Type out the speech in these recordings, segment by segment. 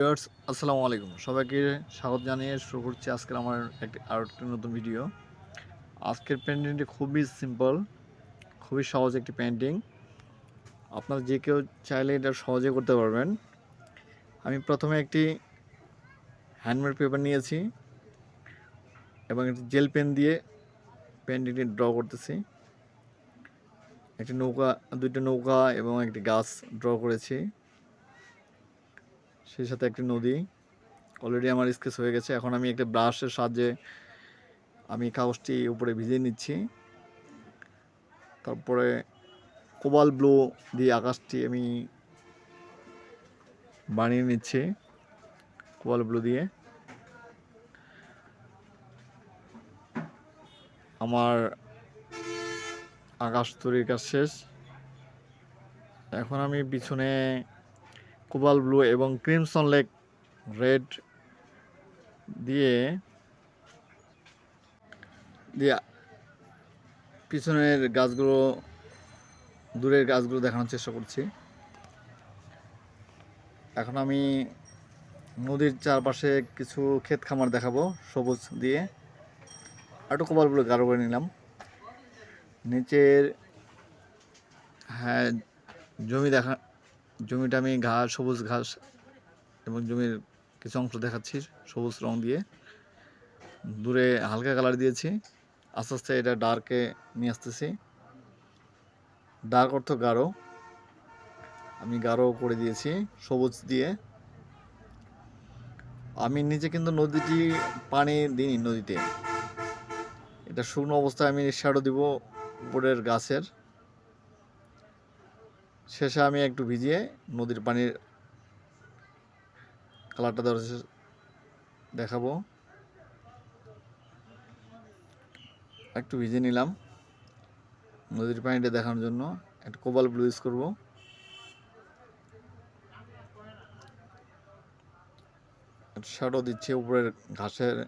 Viewers, আসসালামু আলাইকুম। সবাইকে স্বাগত জানিয়ে শুরু করছি আজকের আমার একটি আরও একটি নতুন ভিডিও। আজকের পেন্টিংটি খুবই সিম্পল খুবই সহজ একটি পেন্টিং আপনারা যে কেউ চাইলে এটা সহজে করতে পারবেন। আমি প্রথমে একটি হ্যান্ডমেড পেপার নিয়েছি এবং একটি জেল পেন দিয়ে পেন্টিংটি ড্র করতেছি। একটি নৌকা, দুইটা নৌকা এবং একটি গাছ ড্র করেছি। সেই সাথে একটি নদী। অলরেডি আমার স্কেচ হয়ে গেছে। এখন আমি একটা ব্রাশের সাহায্যে আমি কাগজটি উপরে ভিজিয়ে নিচ্ছি। তারপরে কোবাল ব্লু দিয়ে আকাশটি আমি বানিয়ে নিচ্ছি, কোবাল ব্লু দিয়ে। আমার আকাশ তৈরির কাজ শেষ। এখন আমি পিছনে কোবাল ব্লু এবং ক্রিমসন লেক রেড দিয়ে দিয়ে পিছনের গাছগুলো, দূরের গাছগুলো দেখানোর চেষ্টা করছি। এখন আমি নদীর চারপাশে কিছু ক্ষেত খামার দেখাবো, সবুজ দিয়ে। আর একটু কোবালগুলো গাঢ় করে নিলাম। নিচের হ্যাঁ জমি দেখা জমিটা আমি ঘাস সবুজ ঘাস এবং জমির কিছু অংশ দেখাচ্ছি, সবুজ রং দিয়ে। দূরে হালকা কালার দিয়েছি। আস্তে আস্তে এটা ডার্কে নিয়ে আসতেছি। ডার্ক অর্থ গাঢ়। আমি গাঢ় করে দিয়েছি, সবুজ দিয়ে। আমি নিচে কিন্তু নদীটি পানি দিইনি নদীতে। এটা শুকনো অবস্থায় আমি শ্যাডো দিব উপরের গাছের। শেষে আমি একটু ভিজিয়ে নদীর পানির কালারটা চেষ্টা- দেখাবো। একটু ভিজে নিলাম নদীর পানিটা দেখানোর জন্য। একটা কোবাল ব্লু ইউজ করব। শ্যাডো দিচ্ছি, উপরের ঘাসের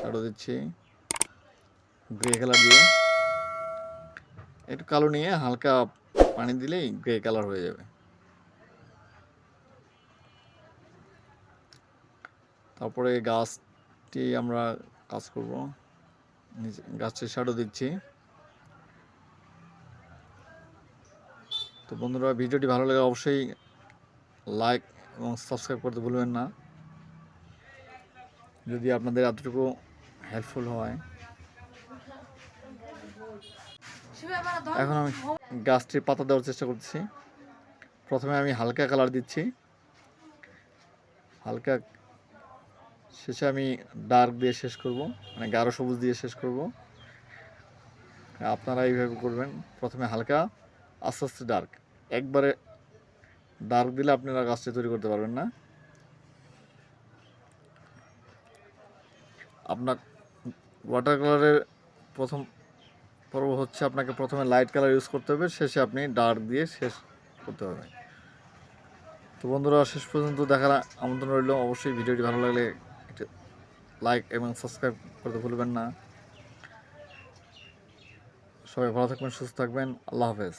শ্যাডো দিচ্ছি গ্রে কালার দিয়ে। একটু কালো নিয়ে হালকা পানি দিলেই গ্রে কালার হয়ে যাবে। তারপরে গাছটি আমরা কাজ করব। গাছের শ্যাডো দিচ্ছি তো বন্ধুরা, ভিডিওটি ভালো লাগে অবশ্যই লাইক এবং সাবস্ক্রাইব করতে ভুলবেন না। যদি আপনাদের এতটুকু হেল্পফুল হয় এখন আমি গাছটির পাতা দেওয়ার চেষ্টা করছি প্রথমে আমি হালকা কালার দিচ্ছি। হালকা শেষে আমি ডার্ক দিয়ে শেষ করব মানে গাঢ় সবুজ দিয়ে শেষ করব। আপনারা এইভাবে করবেন। প্রথমে হালকা আস্তে আস্তে ডার্ক একবারে ডার্ক দিলে আপনারা গাছটি তৈরি করতে পারবেন না। আপনার ওয়াটার কালারের প্রথম পর্ব হচ্ছে আপনাকে প্রথমে লাইট কালার ইউজ করতে হবে, শেষে আপনি ডার্ক দিয়ে শেষ করতে হবে। তো বন্ধুরা, শেষ পর্যন্ত দেখার আমন্ত্রণ রইল। অবশ্যই ভিডিওটি ভালো লাগলে লাইক এবং সাবস্ক্রাইব করতে ভুলবেন না। সবাই ভালো থাকবেন, সুস্থ থাকবেন। আল্লাহ হাফেজ।